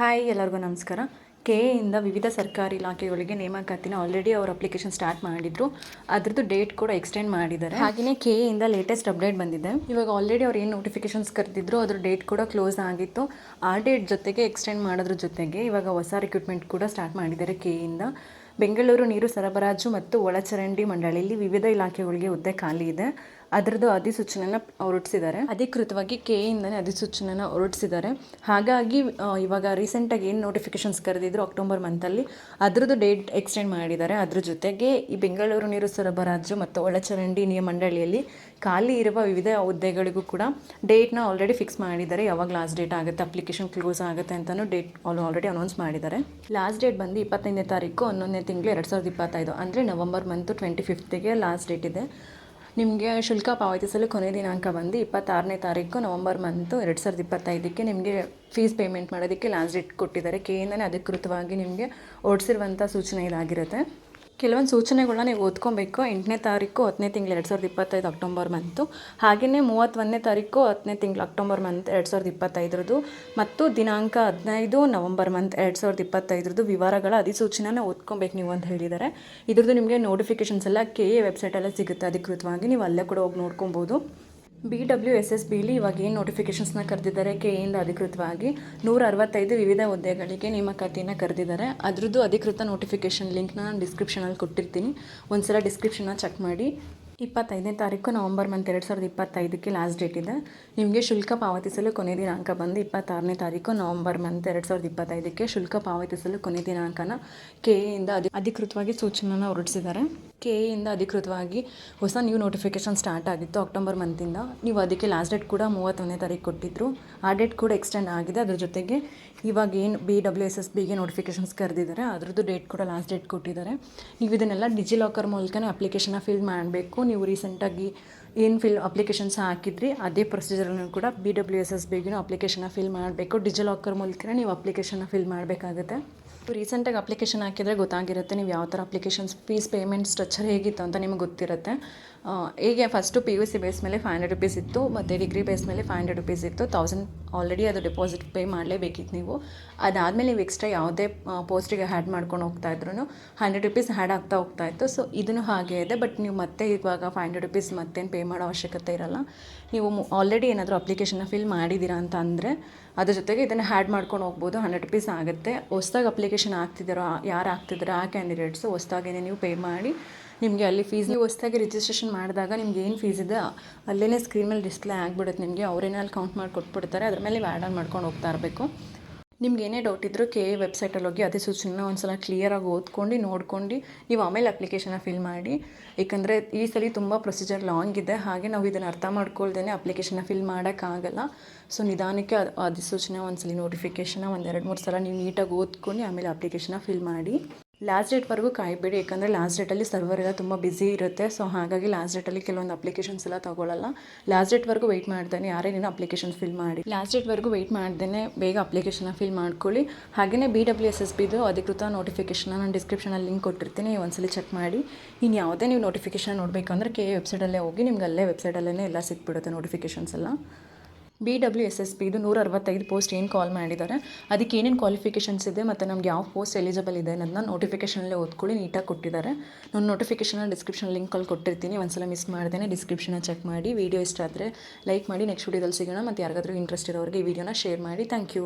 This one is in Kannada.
ಹಾಯ್ ಎಲ್ಲರಿಗೂ ನಮಸ್ಕಾರ. ಕೆ ಇಂದ ವಿವಿಧ ಸರ್ಕಾರಿ ಇಲಾಖೆಗಳಿಗೆ ನೇಮಕಾತಿನ ಆಲ್ರೆಡಿ ಅವರು ಅಪ್ಲಿಕೇಶನ್ ಸ್ಟಾರ್ಟ್ ಮಾಡಿದ್ರು. ಅದ್ರದ್ದು ಡೇಟ್ ಕೂಡ ಎಕ್ಸ್ಟೆಂಡ್ ಮಾಡಿದ್ದಾರೆ. ಹಾಗೆಯೇ ಕೆ ಇಂದ ಲೇಟೆಸ್ಟ್ ಅಪ್ಡೇಟ್ ಬಂದಿದೆ. ಇವಾಗ ಆಲ್ರೆಡಿ ಅವ್ರು ಏನು ನೋಟಿಫಿಕೇಶನ್ಸ್ ಕರೆದಿದ್ರು ಅದ್ರ ಡೇಟ್ ಕೂಡ ಕ್ಲೋಸ್ ಆಗಿತ್ತು. ಆ ಡೇಟ್ ಜೊತೆಗೆ ಎಕ್ಸ್ಟೆಂಡ್ ಮಾಡೋದ್ರ ಜೊತೆಗೆ ಇವಾಗ ಹೊಸ ರಿಕ್ರೂಟ್ಮೆಂಟ್ ಕೂಡ ಸ್ಟಾರ್ಟ್ ಮಾಡಿದ್ದಾರೆ ಕೆ ಇಂದ. ಬೆಂಗಳೂರು ನೀರು ಸರಬರಾಜು ಮತ್ತು ಒಳಚರಂಡಿ ಮಂಡಳಿಯಲ್ಲಿ ವಿವಿಧ ಇಲಾಖೆಗಳಿಗೆ ಹುದ್ದೆ ಖಾಲಿ ಇದೆ. ಅದರದ್ದು ಅಧಿಸೂಚನೆನ ಹೊರಡಿಸಿದ್ದಾರೆ ಅಧಿಕೃತವಾಗಿ ಕೆ ಇಂದನೇ ಅಧಿಸೂಚನೆನ ಹೊರಡಿಸಿದ್ದಾರೆ ಹಾಗಾಗಿ ಇವಾಗ ರೀಸೆಂಟಾಗಿ ಏನು ನೋಟಿಫಿಕೇಶನ್ಸ್ ಕರೆದಿದ್ರು ಅಕ್ಟೋಬರ್ ಮಂತಲ್ಲಿ ಅದರದ್ದು ಡೇಟ್ ಎಕ್ಸ್ಟೆಂಡ್ ಮಾಡಿದ್ದಾರೆ. ಅದ್ರ ಜೊತೆಗೆ ಈ ಬೆಂಗಳೂರು ನೀರು ಸರಬರಾಜು ಮತ್ತು ಒಳಚರಂಡಿ ನಿಯಮ ಮಂಡಳಿಯಲ್ಲಿ ಖಾಲಿ ಇರುವ ವಿವಿಧ ಹುದ್ದೆಗಳಿಗೂ ಕೂಡ ಡೇಟ್ನ ಆಲ್ರೆಡಿ ಫಿಕ್ಸ್ ಮಾಡಿದ್ದಾರೆ. ಯಾವಾಗ ಲಾಸ್ಟ್ ಡೇಟ್ ಆಗುತ್ತೆ ಅಪ್ಲಿಕೇಶನ್ ಕ್ಲೋಸ್ ಆಗುತ್ತೆ ಅಂತಲೂ ಡೇಟ್ ಆಲ್ರೆಡಿ ಅನೌನ್ಸ್ ಮಾಡಿದ್ದಾರೆ. ಲಾಸ್ಟ್ ಡೇಟ್ ಬಂದು ಇಪ್ಪತ್ತೈದನೇ ತಾರೀಕು, ಹನ್ನೊಂದನೇ ತಿಂಗಳು ಎರಡು ಸಾವಿರದ ಇಪ್ಪತ್ತೈದು, ಅಂದರೆ ನವಂಬರ್ ಮಂತು ಟ್ವೆಂಟಿ ಫಿಫ್ತಿಗೆ ಲಾಸ್ಟ್ ಡೇಟ್ ಇದೆ. ನಿಮಗೆ ಶುಲ್ಕ ಪಾವತಿಸಲು ಕೊನೆ ದಿನಾಂಕ ಬಂದು ಇಪ್ಪತ್ತಾರನೇ ತಾರೀಕು ನವಂಬರ್ ಮಂತು ಎರಡು ಸಾವಿರದ ಇಪ್ಪತ್ತೈದಕ್ಕೆ ನಿಮಗೆ ಫೀಸ್ ಪೇಮೆಂಟ್ ಮಾಡೋದಕ್ಕೆ ಲಾಸ್ಟ್ ಡೇಟ್ ಕೊಟ್ಟಿದ್ದಾರೆ. ಕೇಂದ್ರನೇ ಅಧಿಕೃತವಾಗಿ ನಿಮಗೆ ಓಡಿಸಿರುವಂಥ ಸೂಚನೆ ಇದಾಗಿರುತ್ತೆ. ಕೆಲವೊಂದು ಸೂಚನೆಗಳನ್ನ ನೀವು ಓದ್ಕೊಬೇಕು. ಎಂಟನೇ ತಾರೀಕು ಹತ್ತನೇ ತಿಂಗಳು ಎರಡು ಸಾವಿರದ ಇಪ್ಪತ್ತೈದು ಅಕ್ಟೋಬರ್ ಮಂತು. ಹಾಗೆಯೇ ಮೂವತ್ತೊಂದನೇ ತಾರೀಕು ಹತ್ತನೇ ತಿಂಗಳು ಅಕ್ಟೋಬರ್ ಮಂತ್ ಎರಡು ಸಾವಿರದ ಇಪ್ಪತ್ತೈದರದ್ದು ಮತ್ತು ದಿನಾಂಕ ಹದಿನೈದು ನವಂಬರ್ ಮಂತ್ ಎರಡು ಸಾವಿರದ ಇಪ್ಪತ್ತೈದರದ್ದು ವಿವರಗಳ ಅಧಿಸೂಚನೆನ ಓದ್ಕೊಬೇಕು ನೀವು ಅಂತ ಹೇಳಿದ್ದಾರೆ ಇದ್ರದ್ದು ನಿಮಗೆ ನೋಟಿಫಿಕೇಷನ್ಸ್ ಎಲ್ಲ ಕೆ ಎ ವೆಬ್ಸೈಟಲ್ಲೇ ಸಿಗುತ್ತೆ. ಅಧಿಕೃತವಾಗಿ ನೀವು ಅಲ್ಲೇ ಕೂಡ ಹೋಗಿ ನೋಡ್ಕೊಬೋದು. ಬಿ ಡಬ್ಲ್ಯೂ ಎಸ್ ಎಸ್ ಬಿಲಿ ಇವಾಗ ಏನು ನೋಟಿಫಿಕೇಷನ್ಸ್ನ ಕರೆದಿದ್ದಾರೆ ಕೆ ಇಂದ ಅಧಿಕೃತವಾಗಿ? ನೂರ ಅರವತ್ತೈದು ವಿವಿಧ ಹುದ್ದೆಗಳಿಗೆ ನೇಮಕಾತಿನ ಕರೆದಿದ್ದಾರೆ. ಅದರದ್ದು ಅಧಿಕೃತ ನೋಟಿಫಿಕೇಷನ್ ಲಿಂಕ್ನ ನಾನು ಡಿಸ್ಕ್ರಿಪ್ಷನಲ್ಲಿ ಕೊಟ್ಟಿರ್ತೀನಿ. ಒಂದ್ಸಲ ಡಿಸ್ಕ್ರಿಪ್ಷನ್ನ ಚೆಕ್ ಮಾಡಿ. ಇಪ್ಪತ್ತೈದನೇ ತಾರೀಕು ನವಂಬರ್ ಮಂತ್ ಎರಡು ಸಾವಿರದ ಇಪ್ಪತ್ತೈದಕ್ಕೆ ಲಾಸ್ಟ್ ಡೇಟ್ ಇದೆ. ನಿಮಗೆ ಶುಲ್ಕ ಪಾವತಿಸಲು ಕೊನೆ ದಿನಾಂಕ ಬಂದು ಇಪ್ಪತ್ತಾರನೇ ತಾರೀಕು ನವಂಬರ್ ಮಂತ್ ಎರಡು ಸಾವಿರದ ಇಪ್ಪತ್ತೈದಕ್ಕೆ ಶುಲ್ಕ ಪಾವತಿಸಲು ಕೊನೆ ದಿನಾಂಕನ ಕೆ ಇಂದ ಅಧಿ ಅಧಿಕೃತವಾಗಿ ಸೂಚನೆಯನ್ನು ಹೊರಡಿಸಿದ್ದಾರೆ. ಕೆ ಇಂದ ಅಧಿಕೃತವಾಗಿ ಹೊಸ ನ್ಯೂ ನೋಟಿಫಿಕೇಷನ್ ಸ್ಟಾರ್ಟ್ ಆಗಿತ್ತು ಅಕ್ಟೋಬರ್ ಮಂತಿಂದ ನೀವು ಅದಕ್ಕೆ ಲಾಸ್ಟ್ ಡೇಟ್ ಕೂಡ ಮೂವತ್ತೊಂದನೇ ತಾರೀಕು ಕೊಟ್ಟಿದ್ದರು ಆ ಡೇಟ್ ಕೂಡ ಎಕ್ಸ್ಟೆಂಡ್ ಆಗಿದೆ. ಅದ್ರ ಜೊತೆಗೆ ಇವಾಗ ಏನು ಬಿ ಡಬ್ಲ್ಯೂ ಎಸ್ ಎಸ್ ಬಿಗೆ ನೋಟಿಫಿಕೇಷನ್ಸ್ ಕರೆದಿದ್ದಾರೆ. ಅದರದ್ದು ಡೇಟ್ ಕೂಡ ಲಾಸ್ಟ್ ಡೇಟ್ ಕೊಟ್ಟಿದ್ದಾರೆ. ನೀವು ಇದನ್ನೆಲ್ಲ ಡಿಜಿಲಾಕರ್ ಮೂಲಕನೇ ಅಪ್ಲಿಕೇಶನ್ನ ಫಿಲ್ ಮಾಡಬೇಕು. ನೀವು ರೀಸೆಂಟಾಗಿ ಏನು ಫಿಲ್ ಅಪ್ಲಿಕೇಶನ್ಸ್ ಹಾಕಿದ್ರಿ, ಅದೇ ಪ್ರೊಸೀಜರನ್ನು ಕೂಡ ಬಿ ಡಬ್ಲ್ಯೂ ಎಸ್ ಎಸ್ ಬಿಗೂ ಅಪ್ಲಿಕೇಶನ್ನ ಫಿಲ್ ಮಾಡಬೇಕು. ಡಿಜಿಲಾಕರ್ ಮೂಲಕ ನೀವು ಅಪ್ಲಿಕೇಶನ್ನ ಫಿಲ್ ಮಾಡಬೇಕಾಗುತ್ತೆ. ರೀಸೆಂಟಾಗಿ ಅಪ್ಲಿಕೇಶನ್ ಹಾಕಿದರೆ ಗೊತ್ತಾಗಿರುತ್ತೆ ನೀವು ಯಾವ ಥರ ಅಪ್ಲಿಕೇಶನ್ಸ್, ಫೀಸ್, ಪೇಮೆಂಟ್ ಸ್ಟ್ರಕ್ಚರ್ ಹೇಗಿತ್ತು ಅಂತ ನಿಮಗೆ ಗೊತ್ತಿರುತ್ತೆ. ಹೀಗೆ ಹೇಗೆ first P U C base ಮೇಲೆ ಫೈವ್ ಹಂಡ್ರೆಡ್ ರುಪೀಸ್ ಇತ್ತು, ಮತ್ತು ಡಿಗ್ರಿ ಬೇಸ್ ಮೇಲೆ ಫೈವ್ ಹಂಡ್ರೆಡ್ ರುಪೀಸ್ ಇತ್ತು. ತೌಸಂಡ್ ಆಲ್ರೆಡಿ ಅದು ಡೆಪಾಸಿಟ್ ಪೇ ಮಾಡಲೇಬೇಕಿತ್ತು ನೀವು. ಅದಾದಮೇಲೆ ನೀವು ಎಕ್ಸ್ಟ್ರಾ ಯಾವುದೇ ಪೋಸ್ಟಿಗೆ ಹ್ಯಾಡ್ ಮಾಡ್ಕೊಂಡು ಹೋಗ್ತಾ ಇದ್ರು ಹಂಡ್ರೆಡ್ ರುಪೀಸ್ ಹ್ಯಾಡ್ ಆಗ್ತಾ ಹೋಗ್ತಾ ಇತ್ತು. ಸೊ, ಇದನ್ನು ಹಾಗೆ ಇದೆ, ಬಟ್ ನೀವು ಮತ್ತೆ ಇವಾಗ ಫೈವ್ ಹಂಡ್ರೆಡ್ ರುಪೀಸ್ ಮತ್ತೇನು ಪೇ ಮಾಡೋ ಅವಶ್ಯಕತೆ ಇರಲ್ಲ. ನೀವು ಆಲ್ರೆಡಿ ಏನಾದರೂ ಅಪ್ಲಿಕೇಶನ್ನ ಫಿಲ್ ಮಾಡಿದ್ದೀರಾ ಅಂತ ಅಂದರೆ, ಅದ್ರ ಜೊತೆಗೆ ಇದನ್ನು ಹ್ಯಾಡ್ ಮಾಡ್ಕೊಂಡು ಹೋಗ್ಬೋದು, ಹಂಡ್ರೆಡ್ ರುಪೀಸ್ ಆಗುತ್ತೆ. ಹೊಸ್ದಾಗಿ ಅಪ್ಲಿಕೇಶನ್ ಆಗ್ತಿದ್ದಾರೋ ಯಾರು ಆಗ್ತಿದ್ದಾರೋ ಆ ಕ್ಯಾಂಡಿಡೇಟ್ಸು ಹೊಸ್ದಾಗೇನೆ ನೀವು ಪೇ ಮಾಡಿ, ನಿಮಗೆ ಅಲ್ಲಿ ಫೀಸ್ ನೀವು ಹೊಸ್ದಾಗಿ ರಿಜಿಸ್ಟ್ರೇಷನ್ ಮಾಡಿದಾಗ ನಿಮ್ಗೆ ಏನು ಫೀಸ್ ಇದೆ ಅಲ್ಲೇ ಸ್ಕ್ರೀನ್ ಮೇಲೆ ಡಿಸ್ಪ್ಲೇ ಆಗಿಬಿಡುತ್ತೆ ನಿಮಗೆ, ಅವರೇನೇ ಕೌಂಟ್ ಮಾಡಿ ಕೊಟ್ಬಿಡ್ತಾರೆ, ಅದ್ರ ಮೇಲೆ ನೀವು ಆ್ಯಡ್ ಆನ್ ಮಾಡ್ಕೊಂಡು ಹೋಗ್ತಾ ಇರಬೇಕು. ನಿಮ್ಗೆ ಏನೇ ಡೌಟ್ ಇದ್ದರೂ ಕೆ ಎ ವೆಬ್ಸೈಟಲ್ಲಿ ಹೋಗಿ ಅಧಿಸೂಚನೆನ ಒಂದು ಸಲ ಕ್ಲಿಯರಾಗಿ ಓದ್ಕೊಂಡು, ನೋಡ್ಕೊಂಡು, ನೀವು ಆಮೇಲೆ ಅಪ್ಲಿಕೇಶನ್ನ ಫಿಲ್ ಮಾಡಿ. ಏಕೆಂದರೆ ಈ ಸಲ ತುಂಬ ಪ್ರೊಸೀಜರ್ ಲಾಂಗ್ ಇದೆ. ಹಾಗೆ ನಾವು ಇದನ್ನು ಅರ್ಥ ಮಾಡ್ಕೊಳ್ದೇ ಅಪ್ಲಿಕೇಶನ್ನ ಫಿಲ್ ಮಾಡೋಕ್ಕಾಗಲ್ಲ ಸೊ ನಿಧಾನಕ್ಕೆ ಅದು, ಅಧಿಸೂಚನೆ ಒಂದು ಸಲ ಒಂದು ಒಂದೆರಡು ಮೂರು ಸಲ ನೀವು ನೀಟಾಗಿ ಓದ್ಕೊಂಡು ಆಮೇಲೆ ಅಪ್ಲಿಕೇಶನ್ನ ಫಿಲ್ ಮಾಡಿ. ಲಾಸ್ಟ್ ಡೇಟ್ವರೆಗೂ ಕಾಯಬೇಡಿ, ಯಾಕಂದರೆ ಲಾಸ್ಟ್ ಡೇಟಲ್ಲಿ ಸರ್ವರ್ ಎಲ್ಲ ತುಂಬ ಬ್ಯುಸಿ ಇರುತ್ತೆ. ಸೊ ಹಾಗಾಗಿ ಲಾಸ್ಟ್ ಡೇಟಲ್ಲಿ ಕೆಲವೊಂದು ಅಪ್ಲಿಕೇಶನ್ಸ್ ಎಲ್ಲ ತಗೊಳ್ಳಲ್ಲ. ಲಾಸ್ಟ್ ಡೇಟ್ವರೆಗೂ ವೆಯ್ಟ್ ಮಾಡ್ದೇನೆ ಯಾರೇನೇನು ಅಪ್ಲಿಕೇಶನ್ ಫಿಲ್ ಮಾಡಿ. ಲಾಸ್ಟ್ ಡೇಟ್ವರೆಗೂ ವೆಯ್ಟ್ ಮಾಡ್ದೇನೆ, ಬೇಗ ಅಪ್ಲಿಕೇಶನ್ನ ಫಿಲ್ ಮಾಡ್ಕೊಳ್ಳಿ. ಹಾಗೆಯೇ ಬಿ ಡಬ್ಲ್ಯೂ ಎಸ್ ಎಸ್ ಬಿದು ಅಧಿಕೃತ ನೋಟಿಫಿಕೇಶನ್ನ ನಾನು ಡಿಸ್ಕ್ರಿಪ್ಷನಲ್ಲಿ ಲಿಂಕ್ ಕೊಟ್ಟಿರ್ತೀನಿ. ಒಂದ್ಸಲಿ ಚೆಕ್ ಮಾಡಿ. ಇನ್ನು ಯಾವುದೇ ನೀವು ನೋಟಿಫಿಕೇಶನ್ ನೋಡಬೇಕಂದ್ರೆ ಕೆ ವೆಬ್ಸೈಟಲ್ಲೇ ಹೋಗಿ ನಿಮ್ಗೆ ಅಲ್ಲೇ ವೆಬ್ಸೈಟಲ್ಲೇ ಎಲ್ಲ ಸಿಕ್ಬಿಡುತ್ತೆ ನೋಟಿಫಿಕೇಶನ್ಸ್ ಎಲ್ಲ. ಬಿ ಡಬ್ಲ್ಯೂ ಎಸ್ ಎಸ್ ಬಿದು ನೂರ ಅರವತ್ತೈದು ಪೋಸ್ಟ್ ಏನು ಕಾಲ್ ಮಾಡಿದ್ದಾರೆ. ಅದಕ್ಕೆ ಏನೇನು ಕ್ವಾಲಿಫಿಕೇಷನ್ಸ್ ಇದೆ ಮತ್ತು ನಮ್ಗೆ ಯಾವ ಪೋಸ್ಟ್ ಎಲಿಜಿಬಲ್ ಇದೆ ಅನ್ನೋದನ್ನ ನೋಟಿಫಿಕೇಷನಲ್ಲಿ ಓದ್ಕೊಳ್ಳಿ ನೀಟಾಗಿ ಕೊಟ್ಟಿದ್ದಾರೆ. ನಾನು ನೋಟಿಫಿಕೇಷನ್ ಡಿಸ್ಕ್ರಿಪ್ಷನ್ ಲಿಂಕ್ ಅಲ್ಲಿ ಕೊಟ್ಟಿರ್ತೀನಿ. ಒಂದ್ಸಲ ಮಿಸ್ ಮಾಡ್ದೇನೆ ಡಿಸ್ಕ್ರಿಪ್ಷನ್ನ ಚೆಕ್ ಮಾಡಿ. ವಿಡಿಯೋ ಇಷ್ಟ ಆದರೆ ಲೈಕ್ ಮಾಡಿ. ನೆಕ್ಸ್ಟ್ ವೀಡಿಯೋದಲ್ಲಿ ಸಿಗೋಣ. ಮತ್ತು ಯಾರಿಗಾದ್ರೂ ಇಂಟ್ರೆಸ್ಟ್ ಇರೋರಿಗೆ ಈ ವಿಡಿಯೋನ ಶೇರ್ ಮಾಡಿ. Thank you